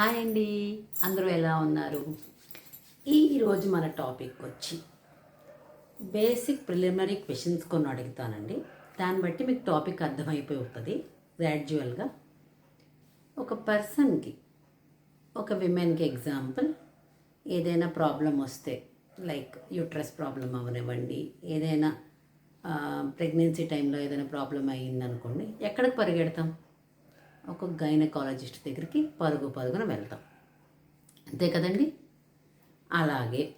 Hi అండి. అందరూ ఎలా ఉన్నారు? ఈరోజు మన టాపిక్ వచ్చి బేసిక్ ప్రిలిమినరీ క్వశ్చన్స్ కొన్ని అడుగుతానండి. దాన్ని బట్టి మీకు టాపిక్ అర్థమైపోయి ఉంటుంది గ్రాడ్యువల్గా ఒక పర్సన్కి ఒక విమెన్కి ఎగ్జాంపుల్ ఏదైనా ప్రాబ్లం వస్తే లైక్ యూట్రస్ ప్రాబ్లం అవనివ్వండి ఏదైనా ప్రెగ్నెన్సీ టైంలో ఏదైనా ప్రాబ్లం అయ్యిందనుకోండి ఎక్కడికి పరిగెడతాం? ఒక గైనకాలజిస్ట్ దగ్గరికి పరుగు పరుగున వెళ్తాం. అంతే కదండి? అలాగే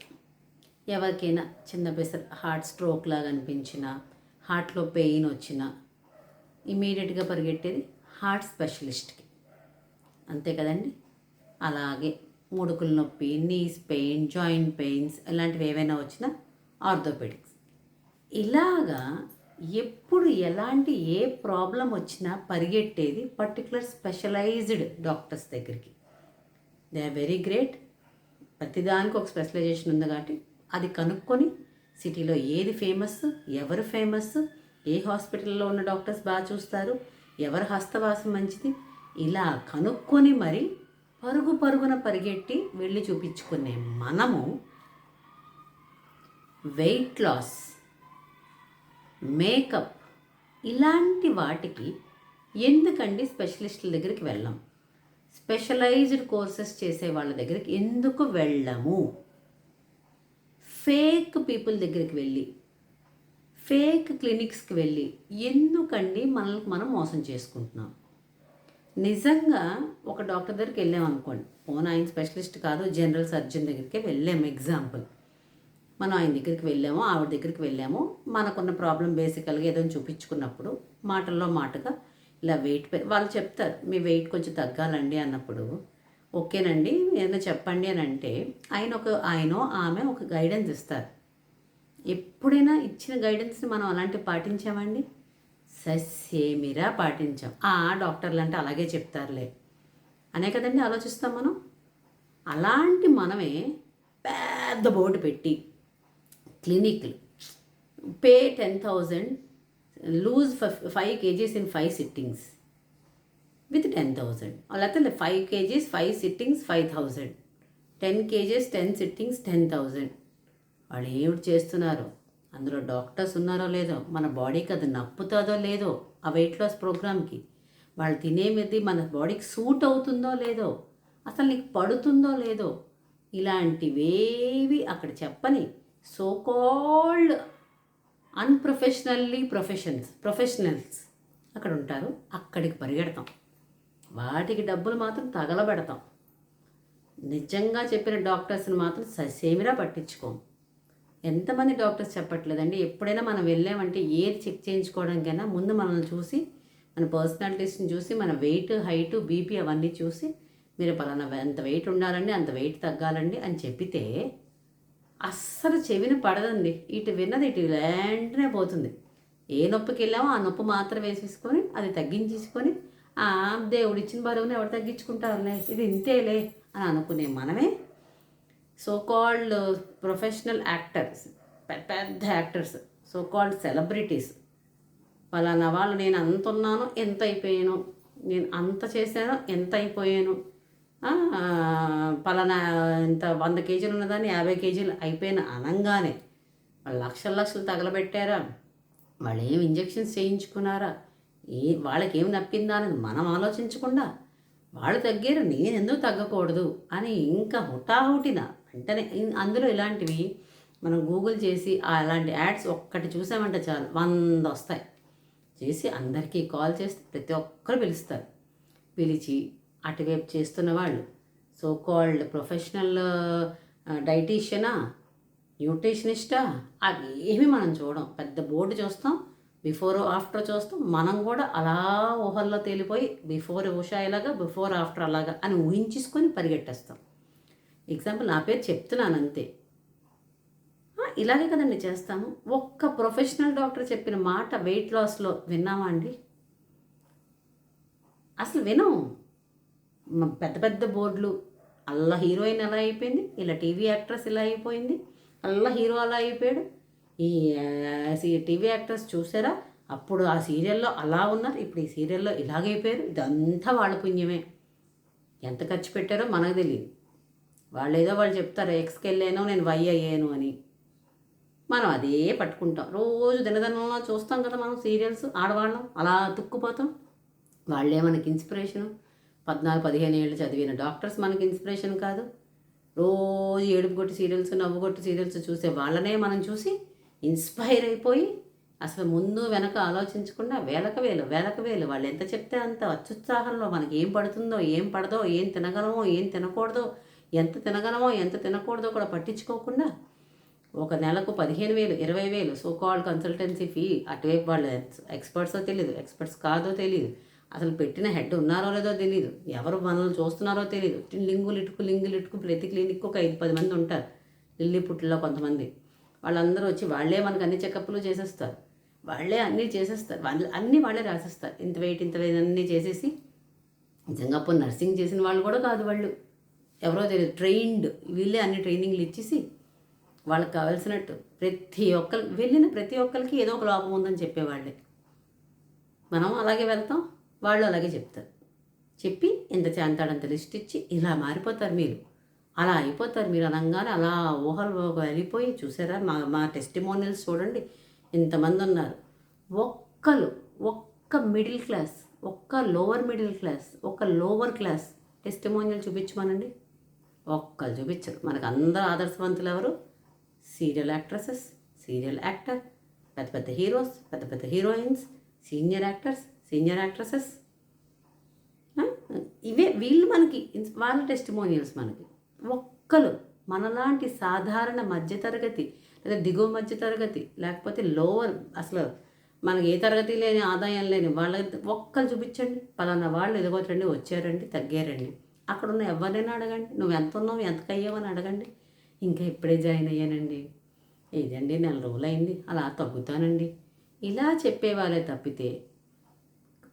ఎవరికైనా చిన్న పెసర్ హార్ట్ స్ట్రోక్ లాగా అనిపించినా హార్ట్లో పెయిన్ వచ్చినా ఇమీడియట్గా పరిగెట్టేది హార్ట్ స్పెషలిస్ట్కి. అంతే కదండి? అలాగే ముడుకుల నొప్పి నీస్ పెయిన్ జాయింట్ పెయిన్స్ ఇలాంటివి ఏవైనా వచ్చినా ఆర్థోపెడిక్స్. ఇలాగా ఎప్పుడు ఎలాంటి ఏ ప్రాబ్లం వచ్చినా పరిగెట్టేది పర్టికులర్ స్పెషలైజ్డ్ డాక్టర్స్ దగ్గరికి. దే ఆర్ వెరీ గ్రేట్ ప్రతిదానికి ఒక స్పెషలైజేషన్ ఉంది కాబట్టి అది కనుక్కొని సిటీలో ఏది ఫేమస్ ఎవరు ఫేమస్ ఏ హాస్పిటల్లో ఉన్న డాక్టర్స్ బాగా చూస్తారు ఎవరి హస్తవాసం మంచిది ఇలా కనుక్కొని మరి పరుగు పరుగున పరిగెట్టి వెళ్ళి చూపించుకునే మనము వెయిట్ లాస్ మేకప్. ఇలాంటి వాటికి ఎందుకండి స్పెషలిస్టుల దగ్గరికి వెళ్ళాం? స్పెషలైజ్డ్ కోర్సెస్ చేసే వాళ్ళ దగ్గరికి ఎందుకు వెళ్ళము? ఫేక్ పీపుల్ దగ్గరికి వెళ్ళి ఫేక్ క్లినిక్స్కి వెళ్ళి ఎందుకండి మనల్ని మనం మోసం చేసుకుంటున్నాం? నిజంగా ఒక డాక్టర్ దగ్గరికి వెళ్ళాం అనుకోండి ఓన్ ఆయన స్పెషలిస్ట్ కాదు జనరల్ సర్జన్ దగ్గరికి వెళ్ళాము ఎగ్జాంపుల్. మనం ఆయన దగ్గరికి వెళ్ళాము ఆవిడ దగ్గరికి వెళ్ళాము మనకున్న ప్రాబ్లం బేసికల్గా ఏదో చూపించుకున్నప్పుడు మాటల్లో మాటగా ఇలా వెయిట్ వాళ్ళు చెప్తారు మీ వెయిట్ కొంచెం తగ్గాలండి అన్నప్పుడు. ఓకేనండి ఏదైనా చెప్పండి అని అంటే ఆయన ఒక ఆయన ఆమె ఒక గైడెన్స్ ఇస్తారు. ఎప్పుడైనా ఇచ్చిన గైడెన్స్ని మనం అలాంటివి పాటించామండి? ససేమిరా పాటించాం. ఆ డాక్టర్లు అంటే అలాగే చెప్తారులే. అనే కదండి ఆలోచిస్తాం మనం? అలాంటి మనమే పెద్ద బోర్డు పెట్టి క్లినిక్లు. Pay ten thousand lose five kgs in five sittings. With ten thousand. లేకపోతే five kgs five sittings five thousand. Ten kgs ten sittings ten thousand. వాళ్ళు ఏమిటి చేస్తున్నారు? అందులో డాక్టర్స్ ఉన్నారో లేదో మన బాడీకి అది నప్పుతుందో లేదో ఆ వెయిట్ లాస్ ప్రోగ్రామ్కి. వాళ్ళు తినే మీద మన బాడీకి సూట్ అవుతుందో లేదో అసలు నీకు పడుతుందో లేదో ఇలాంటివేవి అక్కడ చెప్పని so called unprofessionally professions professionals అక్కడ ఉంటారు. అక్కడికి పరిగెడతాం. వాటికి డబ్బులు మాత్రం తగలబెడతాం. నిజంగా చెప్పిన డాక్టర్స్ని మాత్రం ససేమిరా పట్టించుకోం. ఎంతమంది డాక్టర్స్ చెప్పట్లేదండి. ఎప్పుడైనా మనం వెళ్ళామంటే ఏది చెక్ చేయించుకోవడానికైనా ముందు మనల్ని చూసి మన పర్సనాలిటీస్ని చూసి మన వెయిట్ హైట్ బీపీ అవన్నీ చూసి మీరు పలానా ఎంత వెయిట్ ఉండాలండి అంత వెయిట్ తగ్గాలండి అని చెప్పితే అస్సలు చెవిన పడదండి. ఇటు విన్నది ఇటు వెంటనే పోతుంది. ఏ నొప్పికి వెళ్ళామో ఆ నొప్పి మాత్రం వేసేసుకొని అది తగ్గించేసుకొని ఆ దేవుడు ఇచ్చిన బరువుని ఎవరు తగ్గించుకుంటారులే ఇది ఇంతేలే అని అనుకునే మనమే సో కాల్డ్ ప్రొఫెషనల్ యాక్టర్స్ పెద్ద పెద్ద యాక్టర్స్ సో కాల్డ్ సెలబ్రిటీస్ పలానా వాళ్ళు నేను అంత ఉన్నాను ఎంత అయిపోయాను నేను అంత చేశాను ఎంత అయిపోయాను పలానా ఇంత వంద కేజీలు ఉన్నదాన్ని యాభై కేజీలు అయిపోయిన అనంగానే వాళ్ళు లక్షల లక్షలు తగలబెట్టారా? వాళ్ళు ఏం ఇంజెక్షన్స్ చేయించుకున్నారా? ఏ వాళ్ళకి ఏం నప్పిందా అని మనం ఆలోచించకుండా వాళ్ళు తగ్గారు నేను ఎందుకు తగ్గకూడదు అని ఇంకా హుటాహుటిన వెంటనే అందులో ఇలాంటివి మనం గూగుల్ చేసి అలాంటి యాడ్స్ ఒక్కటి చూసామంటే చాలు వంద వస్తాయి. చేసి అందరికీ కాల్ చేస్తే ప్రతి ఒక్కరు పిలుస్తారు. పిలిచి అటువైపు చేస్తున్న వాళ్ళు. సో కాల్డ్ ప్రొఫెషనల్ డైటీషియనా న్యూట్రిషనిస్టా అవి ఏమి మనం చూడం. పెద్ద బోర్డు చూస్తాం బిఫోర్ ఆఫ్టర్ చూస్తాం. మనం కూడా అలా ఊహల్లో తేలిపోయి బిఫోర్ ఉషా ఇలాగా బిఫోర్ ఆఫ్టర్ అలాగా అని ఊహించేసుకొని పరిగెట్టేస్తాం. ఎగ్జాంపుల్ నా పేరు చెప్తున్నాను అంతే. ఇలాగే కదండి చేస్తాము. ఒక్క ప్రొఫెషనల్ డాక్టర్ చెప్పిన మాట వెయిట్ లాస్లో విన్నామా అండి? అసలు వినం. పెద్ద పెద్ద బోర్డులు. అల్లా హీరోయిన్ ఎలా అయిపోయింది? ఇలా టీవీ యాక్ట్రెస్ ఇలా అయిపోయింది. అల్లా హీరో అలా అయిపోయాడు. ఈ టీవీ యాక్ట్రెస్ చూసారా? అప్పుడు ఆ సీరియల్లో అలా ఉన్నారు. ఇప్పుడు ఈ సీరియల్లో ఇలాగైపోయారు ఇదంతా వాళ్ళ పుణ్యమే. ఎంత ఖర్చు పెట్టారో మనకు తెలియదు. వాళ్ళు ఏదో వాళ్ళు చెప్తారు ఎక్స్కి వెళ్ళాను నేను వై అయ్యాను అని. మనం అదే పట్టుకుంటాం. రోజు దినదనంలో చూస్తాం కదా మనం సీరియల్స్ ఆడవాళ్ళం అలా తుక్కుపోతాం. వాళ్ళే మనకి ఇన్స్పిరేషను. పద్నాలుగు పదిహేను ఏళ్ళు చదివిన. డాక్టర్స్ మనకి ఇన్స్పిరేషన్ కాదు. రోజు ఏడుపు కొట్టి సీరియల్స్ నవ్వు కొట్టి సీరియల్స్ చూసే వాళ్ళనే మనం చూసి ఇన్స్పైర్ అయిపోయి అసలు ముందు వెనక ఆలోచించకుండా వేలకు వేలు వేలకు వేలు. వాళ్ళు ఎంత చెప్తే అంత అత్యుత్సాహంలో మనకి ఏం పడుతుందో ఏం పడదో ఏం తినగలమో ఏం తినకూడదో ఎంత తినగలమో ఎంత తినకూడదో కూడా పట్టించుకోకుండా ఒక నెలకు పదిహేను వేలు ఇరవై వేలు సో కాల్డ్ కన్సల్టెన్సీ ఫీ అటువైపు వాళ్ళు ఎక్స్పర్ట్సో తెలియదు ఎక్స్పర్ట్స్ కాదో తెలియదు అసలు పెట్టిన హెడ్ ఉన్నారో లేదో తెలియదు ఎవరు మనల్ని చూస్తున్నారో తెలియదు లింగులు ఇటుకు లింగులు ఇటుకు ప్రతి క్లినిక్ ఒక ఐదు పది మంది ఉంటారు. లిల్లీ పుట్టిలో కొంతమంది. వాళ్ళందరూ వచ్చి వాళ్ళే మనకు అన్ని చెకప్లు చేసేస్తారు. వాళ్ళే అన్నీ చేసేస్తారు. వాళ్ళు అన్నీ వాళ్ళే రాసేస్తారు. ఇంత వెయిట్ ఇంత వెయిట్ అన్నీ చేసేసి నిజంగా నర్సింగ్ చేసిన వాళ్ళు కూడా కాదు వాళ్ళు. ఎవరో తెలియదు ట్రైన్డ్. వీళ్ళే అన్ని ట్రైనింగ్లు ఇచ్చేసి వాళ్ళకి కావాల్సినట్టు ప్రతి ఒక్కరు వెళ్ళిన ప్రతి ఒక్కరికి ఏదో ఒక లోపం ఉందని చెప్పేవాళ్ళే. మనం అలాగే వెళ్తాం. వాళ్ళు అలాగే చెప్తారు. చెప్పి ఇంత చేంతాడంత లిస్ట్ ఇచ్చి ఇలా మారిపోతారు మీరు. అలా అయిపోతారు మీరు అనగానే అలా ఊహలు వెళ్ళిపోయి చూసారా? మా మా టెస్టిమోనియల్స్ చూడండి. ఇంతమంది ఉన్నారు. ఒక్కరు ఒక్క మిడిల్ క్లాస్ ఒక్క లోవర్ మిడిల్ క్లాస్ ఒక్క లోవర్ క్లాస్ టెస్టిమోనియల్ చూపించమనండి. ఒక్కరు చూపించరు. మనకు అందరు ఆదర్శవంతులు ఎవరు? సీరియల్ యాక్ట్రసెస్ సీరియల్ యాక్టర్ పెద్ద పెద్ద హీరోస్ పెద్ద పెద్ద heroines senior actors senior actresses. ఇవే వీళ్ళు మనకి వాళ్ళ టెస్టిమోనియల్స్ మనకి. ఒక్కరు మనలాంటి సాధారణ మధ్యతరగతి లేదా దిగువ మధ్యతరగతి లేకపోతే లోవర్ అసలు మనకి ఏ తరగతి లేని ఆదాయం లేని వాళ్ళ ఒక్కరు చూపించండి. పలానా వాళ్ళు ఎదుగోటండి వచ్చారండి తగ్గారండి. అక్కడ ఉన్న ఎవరినైనా అడగండి. నువ్వు ఎంత ఉన్నావు ఎంత అయ్యావని అడగండి. ఇంకా ఇప్పుడే జాయిన్ అయ్యానండి. ఇదండి నెల రోజులైంది అలా తగ్గుతానండి. ఇలా చెప్పేవాళ్ళే తప్పితే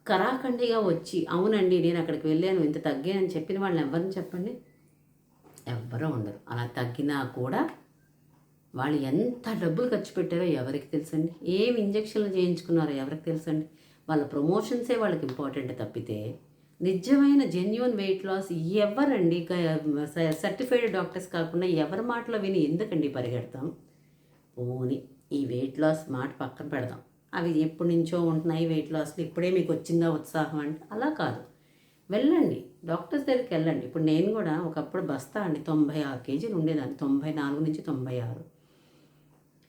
కరాఖండిగా వచ్చి అవునండి నేను అక్కడికి వెళ్ళాను ఇంత తగ్గానని చెప్పిన వాళ్ళని ఎవరిని చెప్పండి? ఎవ్వరూ ఉండరు. అలా తగ్గినా కూడా వాళ్ళు ఎంత డబ్బులు ఖర్చు పెట్టారో ఎవరికి తెలుసండి? ఏం ఇంజక్షన్లు చేయించుకున్నారో ఎవరికి తెలుసండి? వాళ్ళ ప్రమోషన్సే వాళ్ళకి ఇంపార్టెంట్ తప్పితే నిజమైన జెన్యున్ వెయిట్ లాస్ ఎవరండి? సర్టిఫైడ్ డాక్టర్స్ కాకుండా ఎవరి మాటలో విని ఎందుకండి పరిగెడతాం? పోని ఈ వెయిట్ లాస్ మాట పక్కన పెడదాం. అవి ఎప్పటి నుంచో ఉంటున్నాయి వెయిట్ లాస్లు ఇప్పుడే మీకు వచ్చిందా ఉత్సాహం అంటే అలా కాదు. వెళ్ళండి డాక్టర్స్ దగ్గరికి వెళ్ళండి. ఇప్పుడు నేను కూడా ఒకప్పుడు బస్తా అండి తొంభై ఆరు కేజీలు ఉండేదాన్ని తొంభై నాలుగు నుంచి తొంభై ఆరు.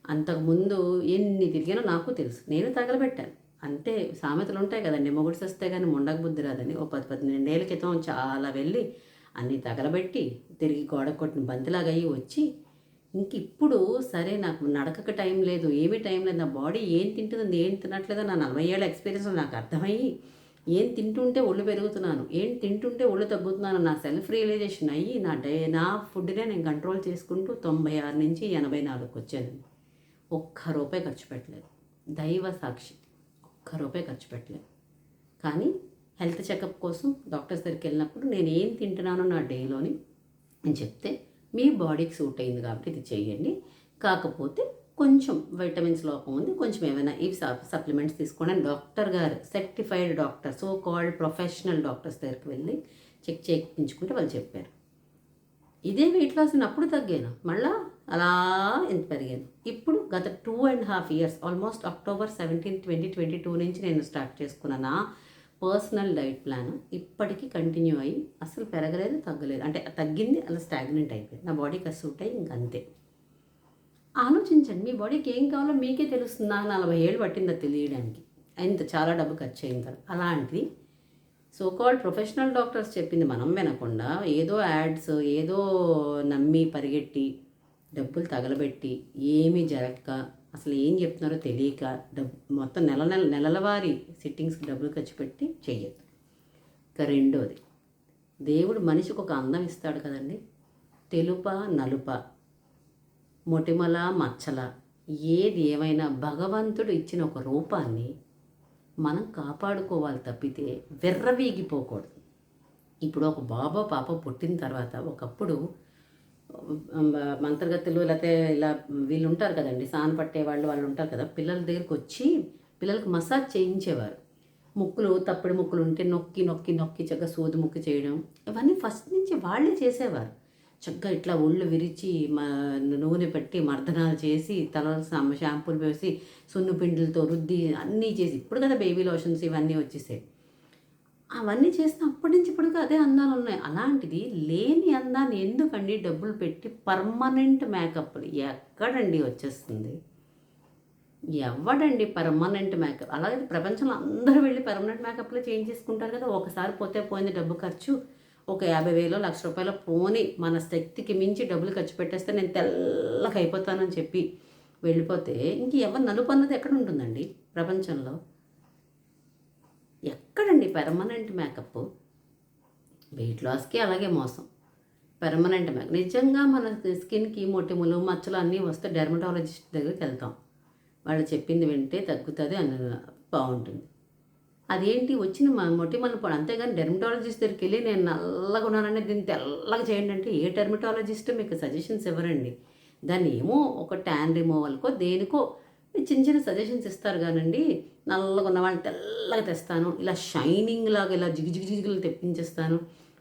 అంతకుముందు ఎన్ని తిరిగానో నాకు తెలుసు. నేను తగలబెట్టాను. అంతే సామెతలు ఉంటాయి కదండి మొగుడు వస్తే కానీ ముండకు బుద్ధి రాదని. ఓ పది పద్దెనిమిదేళ్ళ క్రితం చాలా వెళ్ళి అన్నీ తగలబెట్టి తిరిగి గోడ కొట్టిన బంతిలాగా అయ్యి వచ్చి ఇంక ఇప్పుడు సరే నాకు నడకకు టైం లేదు ఏమీ టైం లేదు నా బాడీ ఏం తింటుంది ఏం తినట్లేదో నా నలభై ఏళ్ళ ఎక్స్పీరియన్స్ నాకు అర్థమయ్యి ఏం తింటుంటే ఒళ్ళు పెరుగుతున్నాను ఏం తింటుంటే ఒళ్ళు తగ్గుతున్నాను నా సెల్ఫ్ రియలైజేషన్ అయ్యి నా డై నా ఫుడ్నే నేను కంట్రోల్ చేసుకుంటూ తొంభై ఆరు నుంచి ఎనభై నాలుగుకి వచ్చాను. ఒక్క రూపాయి ఖర్చు పెట్టలేదు. దైవ సాక్షి ఒక్క రూపాయి ఖర్చు పెట్టలేదు. కానీ హెల్త్ చెకప్ కోసం డాక్టర్స్ దగ్గరికి వెళ్ళినప్పుడు నేను ఏం తింటున్నానో నా డేలోని అని చెప్తే మీ బాడీకి సూట్ అయింది కాబట్టి ఇది చేయండి. కాకపోతే కొంచెం విటమిన్స్ లోపం ఉంది. కొంచెం ఏమైనా ఈ సప్లిమెంట్స్ తీసుకోండి. డాక్టర్ గారు certified doctor so called professional doctors దగ్గరికి వెళ్ళి చెక్ చేయించుకుంటే వాళ్ళు చెప్పారు. ఇదే వెయిట్ లాస్ అప్పుడు తగ్గాను. మళ్ళా అలా ఎంత పెరిగాను. ఇప్పుడు గత two and half years almost October seventeen twenty twenty two నుంచి నేను స్టార్ట్ చేసుకున్నానా పర్సనల్ డైట్ ప్లాన్ ఇప్పటికీ కంటిన్యూ అయ్యి అసలు పెరగలేదు తగ్గలేదు. అంటే తగ్గింది అలా స్టాగ్నెంట్ అయిపోయింది. నా బాడీకి అది సూట్ అయ్యి ఇంకంతే ఆలోచించండి మీ బాడీకి ఏం కావాలో మీకే తెలుస్తుంది? నాకు నలభై ఏళ్ళు పట్టింది అది తెలియడానికి. ఇంత చాలా డబ్బు ఖర్చు అయింది అలాంటిది సో కాల్డ్ ప్రొఫెషనల్ డాక్టర్స్ చెప్పింది మనం వినకుండా ఏదో యాడ్స్ ఏదో నమ్మి పరిగెట్టి డబ్బులు తగలబెట్టి ఏమీ జరగక అసలు ఏం చెప్తున్నారో తెలియక డబ్బు మొత్తం నెల నెల నెలల వారి సిట్టింగ్స్కి డబ్బులు ఖర్చు పెట్టి చేయొద్దు ఇక రెండోది దేవుడు మనిషికి ఒక అందం ఇస్తాడు కదండి. తెలుప నలుప మొటిమల మచ్చల ఏది ఏమైనా భగవంతుడు ఇచ్చిన ఒక రూపాన్ని మనం కాపాడుకోవాలి తప్పితే వెర్రవీగిపోకూడదు. ఇప్పుడు ఒక బాబో పాప పుట్టిన తర్వాత ఒకప్పుడు మంత్రగతులు లేకపోతే ఇలా వీళ్ళు ఉంటారు కదండి సాన పట్టే వాళ్ళు వాళ్ళు ఉంటారు కదా పిల్లల దగ్గరికి వచ్చి పిల్లలకు మసాజ్ చేయించేవారు. ముక్కులు తప్పుడు ముక్కులు ఉంటే నొక్కి నొక్కి నొక్కి చక్కగా సూది ముక్కు చేయడం ఇవన్నీ ఫస్ట్ నుంచి వాళ్ళే చేసేవారు. చక్కగా ఇట్లా ఒళ్ళు విరిచి మా నూనె పెట్టి మర్దనాలు చేసి తల షాంపూలు వేసి సున్ను పిండిలతో రుద్ది అన్నీ చేసి ఇప్పుడు కదా బేబీ లోషన్స్ ఇవన్నీ వచ్చేసాయి. అవన్నీ చేసిన అప్పటి నుంచి ఇప్పటికి అదే అందాలు ఉన్నాయి. అలాంటిది లేని అందాన్ని ఎందుకండి డబ్బులు పెట్టి పర్మనెంట్ మేకప్లు ఎక్కడండి వచ్చేస్తుంది? ఎవడండి పర్మనెంట్ మేకప్ అలాగే ప్రపంచంలో అందరూ వెళ్ళి పర్మనెంట్ మేకప్లో చేంజ్ చేసుకుంటారు కదా. ఒకసారి పోతే పోయింది డబ్బు ఖర్చు. ఒక యాభై వేలు లక్ష రూపాయలు పోని మన శక్తికి మించి డబ్బులు ఖర్చు పెట్టేస్తే నేను తెల్లకైపోతానని అయిపోతానని చెప్పి వెళ్ళిపోతే ఇంక ఎవరు నలుపు అన్నది ఎక్కడ ఉంటుందండి ప్రపంచంలో? ఎక్కడండి పెర్మనెంట్ మేకప్ వెయిట్ లాస్కి అలాగే మోసం. పెర్మనెంట్ మేకప్ నిజంగా మన స్కిన్కి మొటిములు మచ్చలు అన్నీ వస్తే డెర్మటాలజిస్ట్ దగ్గరికి వెళ్తాం. వాళ్ళు చెప్పింది వింటే తగ్గుతుంది అని బాగుంటుంది. అదేంటి? వచ్చిన మా మొటిమలు పడు అంతేగాని డెర్మటాలజిస్ట్ దగ్గరికి వెళ్ళి నేను నల్లగా ఉన్నానని దీన్ని తెల్లగా చేయండి అంటే ఏ డెర్మటాలజిస్ట్ మీకు సజెషన్స్ ఇవ్వరండి? దాన్ని ఏమో ఒక ట్యాన్ రిమూవల్కో దేనికో చిన్న చిన్న సజెషన్స్ ఇస్తారు కానండి. నల్లగా ఉన్న వాళ్ళని తెల్లగా తెస్తాను. ఇలా షైనింగ్ లాగా ఇలా జిగి జిగి జిగులు తెప్పించేస్తాను.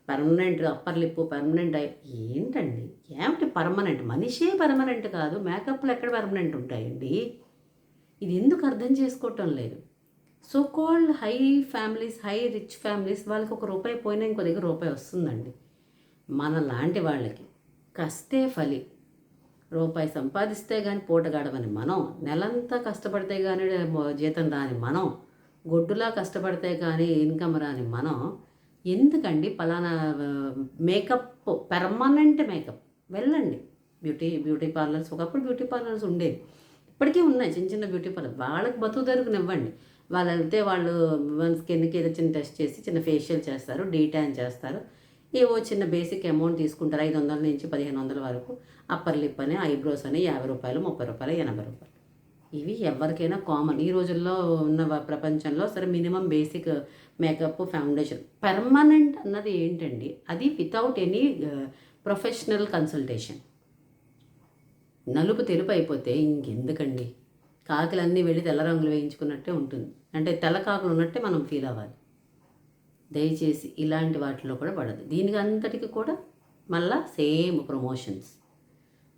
Permanent upper lip permanent eye ఏంటండి? ఏమిటి పర్మనెంట్ మనిషే పర్మనెంట్ కాదు. మేకప్లు ఎక్కడ పర్మనెంట్ ఉంటాయండి? ఇది ఎందుకు అర్థం చేసుకోవటం లేదు. So called high families high rich families వాళ్ళకి ఒక రూపాయి పోయినా ఇంకో దగ్గర రూపాయి వస్తుందండి. మన లాంటి వాళ్ళకి కస్తే ఫలి. రూపాయి సంపాదిస్తే కానీ పూట గడవని మనం నెలంతా కష్టపడితే కానీ జీతం రాని మనం గొడ్డులా కష్టపడితే కానీ ఇన్కమ్ రాని మనం ఎందుకండి పలానా మేకప్ పెర్మనెంట్ మేకప్? వెళ్ళండి. బ్యూటీ బ్యూటీ పార్లర్స్ ఒకప్పుడు బ్యూటీ పార్లర్స్ ఉండేవి. ఇప్పటికీ ఉన్నాయి చిన్న చిన్న బ్యూటీ పార్లర్. వాళ్ళకి బతుకు దొరుకునివ్వండి. వాళ్ళు వెళ్తే వాళ్ళు స్కిన్కి ఏదో చిన్న టెస్ట్ చేసి చిన్న ఫేషియల్ చేస్తారు డీటాన్ చేస్తారు. ఏవో చిన్న బేసిక్ అమౌంట్ తీసుకుంటారు. ఐదు వందల నుంచి పదిహేను వందల వరకు. అప్పర్ లిప్ అని ఐబ్రోస్ అని యాభై రూపాయలు ముప్పై రూపాయలు ఎనభై రూపాయలు. ఇవి ఎవరికైనా కామన్. ఈ రోజుల్లో ఉన్న ప్రపంచంలో సరే minimum basic makeup foundation. Permanent అన్నది ఏంటండి? అది వితౌట్ ఎనీ ప్రొఫెషనల్ కన్సల్టేషన్. నలుపు తెలుపు అయిపోతే ఇంకెందుకండి? కాకులన్నీ వెళ్ళి తెల్ల రంగులు వేయించుకున్నట్టే ఉంటుంది. అంటే తెల్ల కాకులు ఉన్నట్టే మనం ఫీల్ అవ్వాలి. దయచేసి ఇలాంటి వాటిలో కూడా పడదు దీనికి అంతటికి కూడా మళ్ళా సేమ్ ప్రమోషన్స్.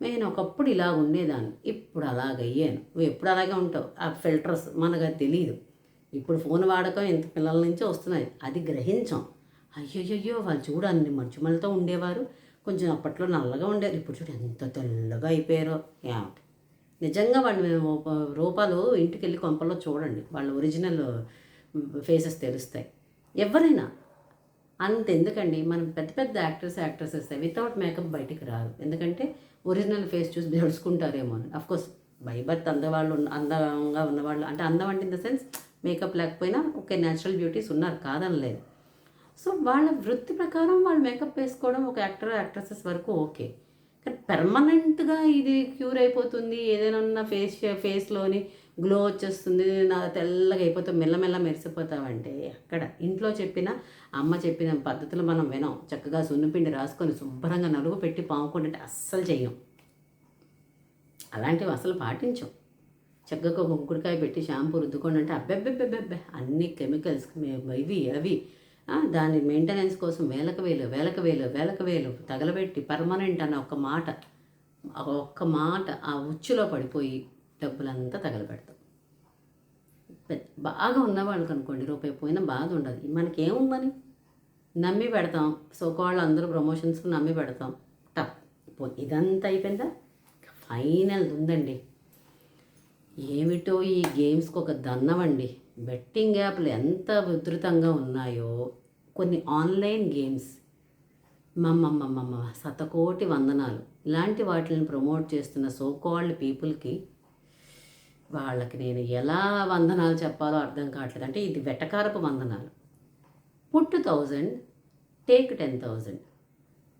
నేను ఒకప్పుడు ఇలా ఉండేదాన్ని. ఇప్పుడు అలాగయ్యాను నువ్వు ఎప్పుడు అలాగే ఉంటావు? ఆ ఫిల్టర్స్ మనకు అది తెలియదు ఇప్పుడు ఫోన్ వాడకం ఇంత పిల్లల నుంచి వస్తున్నాయి. అది గ్రహించాం. అయ్యయ్యో వాళ్ళు చూడు అన్ని మంచుమలతో ఉండేవారు. కొంచెం అప్పట్లో నల్లగా ఉండేది. ఇప్పుడు చూడు ఎంత తెల్లగా అయిపోయారో. ఏమిటి నిజంగా వాళ్ళు మేము రూపాలు ఇంటికి వెళ్ళి కొంపల్లో చూడండి. వాళ్ళ ఒరిజినల్ ఫేసెస్ తెలుస్తాయి. ఎవరైనా. అంత ఎందుకండి మనం పెద్ద పెద్ద యాక్టర్స్ యాక్ట్రెసెస్ వితౌట్ మేకప్ బయటికి రారు ఎందుకంటే ఒరిజినల్ ఫేస్ చూసి తెలుసుకుంటారేమో అని. అఫ్కోర్స్ బైబర్త్ అందవాళ్ళు అందంగా ఉన్నవాళ్ళు అంటే అందం అంటే ఇన్ ద సెన్స్ మేకప్ లేకపోయినా ఓకే న్యాచురల్ బ్యూటీస్ ఉన్నారు కాదనలేదు. సో వాళ్ళ వృత్తి ప్రకారం వాళ్ళు మేకప్ వేసుకోవడం ఒక యాక్టర్ యాక్ట్రెసెస్ వరకు ఓకే. కానీ పెర్మనెంట్గా ఇది క్యూర్ అయిపోతుంది ఏదైనా ఉన్న ఫేస్ ఫేస్లోని గ్లో వచ్చేస్తుంది నా తెల్లగా అయిపోతాం మెల్లమెల్ల మెరిసిపోతామంటే అక్కడ ఇంట్లో చెప్పిన అమ్మ చెప్పిన పద్ధతులు మనం వినం. చక్కగా సున్నిపిండి రాసుకొని శుభ్రంగా నలుగు పెట్టి పాముకుంటే అస్సలు చెయ్యం. అలాంటివి అసలు పాటించం. చక్కగా ఒక పెట్టి షాంపూ రుద్దుకోండి అంటే అబ్బెబ్బెబ్బెబ్బెబ్బె అన్ని కెమికల్స్ ఇవి అవి దాని మెయింటెనెన్స్ కోసం వేలకు వేలు వేలకు వేలు వేలకు వేలు తగలబెట్టి పర్మనెంట్ అన్న ఒక మాట ఒక్క మాట ఆ ఉచ్చులో పడిపోయి డబ్బులంతా తగలబెడతాం. బాగా ఉన్నవాళ్ళకి అనుకోండి రూపాయి పోయినా బాధ ఉండదు. మనకేముందని? నమ్మి పెడతాం. సోకాళ్ళు అందరూ ప్రమోషన్స్ నమ్మి పెడతాం. టప్. పో ఇదంతా అయిపోయిందా? ఫైనల్ ఉందండి. ఏమిటో ఈ గేమ్స్కి ఒక దన్నమండి బెట్టింగ్ యాప్లు ఎంత ఉధృతంగా ఉన్నాయో. కొన్ని ఆన్లైన్ గేమ్స్. మమ్మమ్మమ్మమ్మ శతకోటి వందనాలు. ఇలాంటి వాటిని ప్రమోట్ చేస్తున్న సోకాల్డ్ పీపుల్కి వాళ్ళకి నేను ఎలా వందనాలు చెప్పాలో అర్థం కావట్లేదు. అంటే ఇది వెటకారపు వందనాలు. Put thousand take ten thousand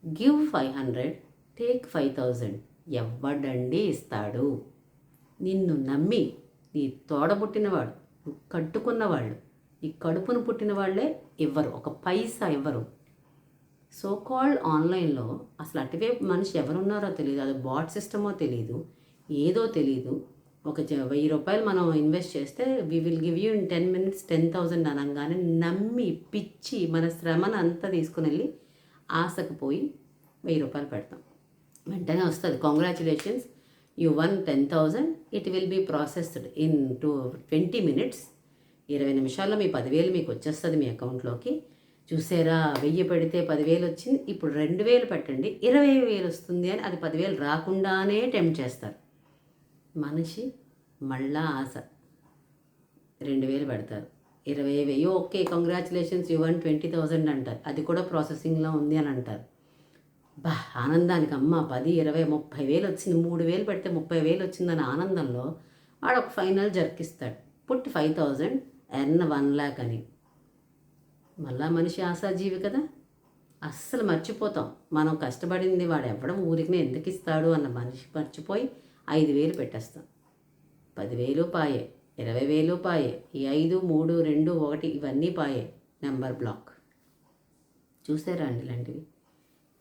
give five hundred take five thousand. ఎవ్వడండి ఇస్తాడు? నిన్ను నమ్మి నీ తోడబుట్టినవాడు నువ్వు కట్టుకున్నవాళ్ళు నీ కడుపును పుట్టిన వాళ్ళే ఇవ్వరు ఒక పైసా ఇవ్వరు సో కాల్డ్ ఆన్లైన్లో అసలు అటువైపు మనిషి ఎవరున్నారో తెలియదు అది బాట్ సిస్టమో తెలియదు ఏదో తెలియదు ఒక జ- వెయ్యి రూపాయలు మనం ఇన్వెస్ట్ చేస్తే we will give you in ten minutes ten thousand అనగానే నమ్మి పిచ్చి మన శ్రమను అంతా తీసుకుని వెళ్ళి ఆశకు పోయి వెయ్యి రూపాయలు పెడతాం. వెంటనే వస్తుంది. Congratulations you won ten thousand it will be processed in two twenty minutes ఇరవై నిమిషాల్లో మీ పదివేలు మీకు వచ్చేస్తుంది మీ అకౌంట్లోకి చూసారా వెయ్యి పెడితే పదివేలు వచ్చింది. ఇప్పుడు రెండు వేలు పెట్టండి. ఇరవై వేలు వస్తుంది అని అది పదివేలు రాకుండానే టెంప్ట్ చేస్తారు. మనిషి మళ్ళా ఆశ. రెండు వేలు పెడతారు. ఇరవై వెయ్యి okay congratulations won twenty thousand అంటారు. అది కూడా ప్రాసెసింగ్లో ఉంది అని అంటారు. బా ఆనందానికి అమ్మ పది ఇరవై ముప్పై వేలు వచ్చింది. మూడు వేలు పెడితే ముప్పై వేలు వచ్చిందని ఆనందంలో వాడు ఒక ఫైనల్ జర్కిస్తాడు. పుట్టి five thousand earn one lakh అని. మళ్ళా మనిషి ఆశాజీవి కదా. అస్సలు మర్చిపోతాం. మనం కష్టపడింది వాడు ఎవ్వడం ఊరికి ఎందుకు ఇస్తాడు అన్న మనిషి మర్చిపోయి ఐదు వేలు పెట్టేస్తాం. పదివేలు పాయే ఇరవై వేలు పాయే ఈ ఐదు మూడు రెండు ఒకటి ఇవన్నీ పాయే నెంబర్ బ్లాక్. చూసారా అండి ఇలాంటివి?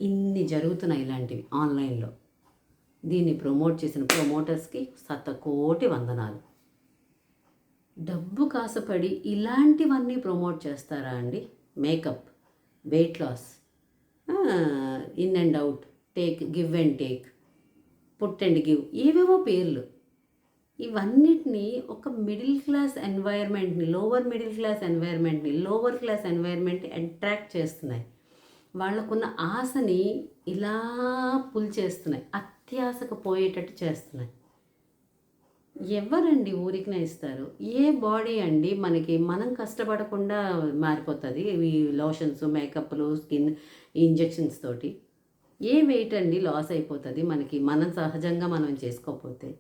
ఇన్ని జరుగుతున్నాయి ఇలాంటివి ఆన్లైన్లో. దీన్ని ప్రమోట్ చేసిన ప్రమోటర్స్కి శతకోటి వందనాలు. డబ్బు కాసపడి ఇలాంటివన్నీ ప్రమోట్ చేస్తారా అండి? Makeup weight loss in and out take give and take. Put and give. ఏవేవో పేర్లు. ఇవన్నిటిని ఒక మిడిల్ క్లాస్ ఎన్వైర్మెంట్ని లోవర్ మిడిల్ క్లాస్ ఎన్వైర్మెంట్ని లోవర్ క్లాస్ ఎన్వైర్మెంట్ని అట్రాక్ట్ చేస్తున్నాయి. వాళ్ళకున్న ఆశని ఇలా పుల్ చేస్తున్నాయి. అత్యాశకు పోయేటట్టు చేస్తున్నాయి. ఎవరండి ఊరికినే ఇస్తారు? ఏ బాడీ అండి మనకి? మనం కష్టపడకుండా మారిపోతుంది ఈ లోషన్స్ మేకప్లు స్కిన్ ఇంజెక్షన్స్ తోటి. ఏ వెయిట్ అండి లాస్ అయిపోతుంది? మనకి మనం సహజంగా మనం చేసుకోకపోతే.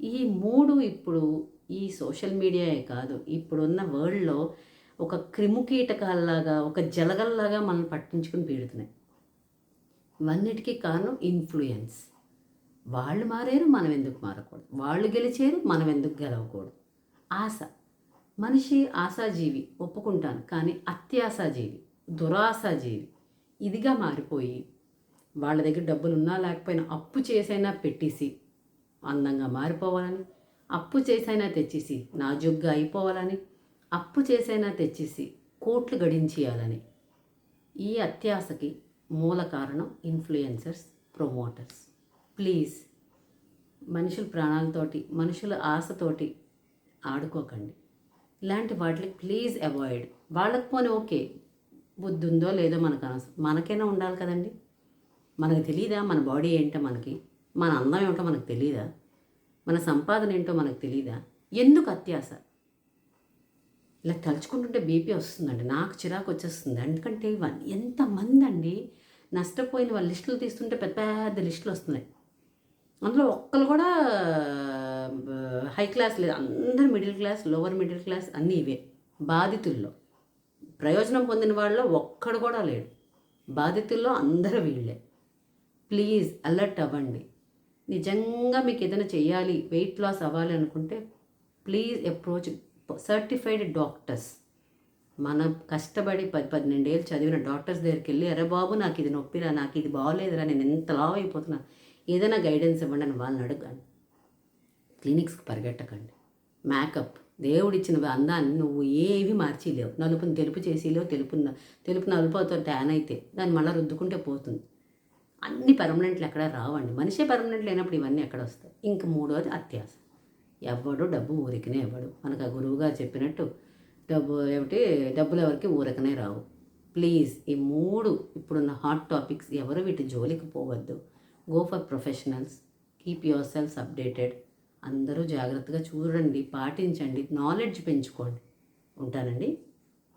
ఈ మూడు ఇప్పుడు ఈ సోషల్ మీడియాయే కాదు. ఇప్పుడున్న వరల్డ్లో ఒక క్రిముకీటకాల్లాగా ఒక జలగల్లాగా మనం పట్టించుకుని పీడుతున్నాయి. ఇవన్నిటికీ కారణం ఇన్ఫ్లుయెన్స్ వాళ్ళు మారారు మనం ఎందుకు మారకూడదు? వాళ్ళు గెలిచారు మనం ఎందుకు గెలవకూడదు? ఆశ. మనిషి ఆశాజీవి ఒప్పుకుంటాను. కానీ అత్యాశాజీవి దురాశాజీవి ఇదిగా మారిపోయి వాళ్ళ దగ్గర డబ్బులు ఉన్నా లేకపోయినా అప్పు చేసైనా పెట్టేసి అందంగా మారిపోవాలని అప్పు చేసైనా తెచ్చేసి నాజుగ్గా అయిపోవాలని అప్పు చేసైనా తెచ్చేసి కోట్లు గడించేయాలని. ఈ అత్యాశకి మూల కారణం ఇన్ఫ్లుయెన్సర్స్ ప్రమోటర్స్. ప్లీజ్ మనుషుల ప్రాణాలతోటి మనుషుల ఆశతోటి ఆడుకోకండి. ఇలాంటి వాటికి ప్లీజ్ అవాయిడ్. వాళ్ళకి పోనీ ఓకే బుద్ధి ఉందో లేదో మనకు అనవసరం. మనకైనా ఉండాలి కదండి. మనకు తెలియదా మన బాడీ ఏంటో మనకి? మన అందం ఏమిటో మనకు తెలియదా మన సంపాదన ఏంటో మనకు తెలియదా ఎందుకు అత్యాశ? ఇలా తలుచుకుంటుంటే బీపీ వస్తుందండి. నాకు చిరాకు వచ్చేస్తుంది. ఎందుకంటే ఇవన్నీ ఎంతమంది అండి నష్టపోయిన వాళ్ళ లిస్టులు తీస్తుంటే పెద్ద పెద్ద లిస్టులు వస్తున్నాయి. అందులో ఒక్కరు కూడా హై క్లాస్ లేదు. అందరు middle class lower middle class అన్నీ ఇవే. బాధితుల్లో. ప్రయోజనం పొందిన వాళ్ళలో ఒక్కడు కూడా లేడు. బాధితుల్లో అందరూ వీళ్ళే. ప్లీజ్ అలర్ట్ అవ్వండి. నిజంగా మీకు ఏదైనా చేయాలి వెయిట్ లాస్ అవ్వాలి అనుకుంటే ప్లీజ్ అప్రోచ్ సర్టిఫైడ్ డాక్టర్స్ మన కష్టపడి పది పన్నెండేళ్ళు చదివిన డాక్టర్స్ దగ్గరికి వెళ్ళి అరే బాబు నాకు ఇది నొప్పిరా నాకు ఇది బాగోలేదురా నేను ఎంత లావ్ అయిపోతున్నా ఏదైనా గైడెన్స్ ఇవ్వండి అని వాళ్ళని అడగండి. క్లినిక్స్కి పరిగెట్టకండి. మేకప్ దేవుడిచ్చిన అందాన్ని నువ్వు ఏవి మార్చిలేవు. నలుపుని తెలుపు చేసిలేవు తెలుపు తెలుపు నలుపు అవుతావు ట్యాన్ అయితే. దాన్ని మళ్ళీ రుద్దుకుంటే పోతుంది. అన్ని పర్మనెంట్లు ఎక్కడ రావండి. మనిషే పర్మనెంట్ లేనప్పుడు ఇవన్నీ ఎక్కడ వస్తాయి? ఇంక మూడోది అత్యాస ఎవ్వడు డబ్బు ఊరికనే ఇవ్వడు. మనకు ఆ గురువుగా చెప్పినట్టు డబ్బు ఏమిటి? డబ్బులు ఎవరికి ఊరకనే రావు. ప్లీజ్ ఈ మూడు ఇప్పుడున్న హాట్ టాపిక్స్ ఎవరు వీటి జోలికి పోవద్దు. Go for professionals keep yourselves updated అందరూ జాగ్రత్తగా చూడండి పాటించండి నాలెడ్జ్ పెంచుకోండి. ఉంటానండి.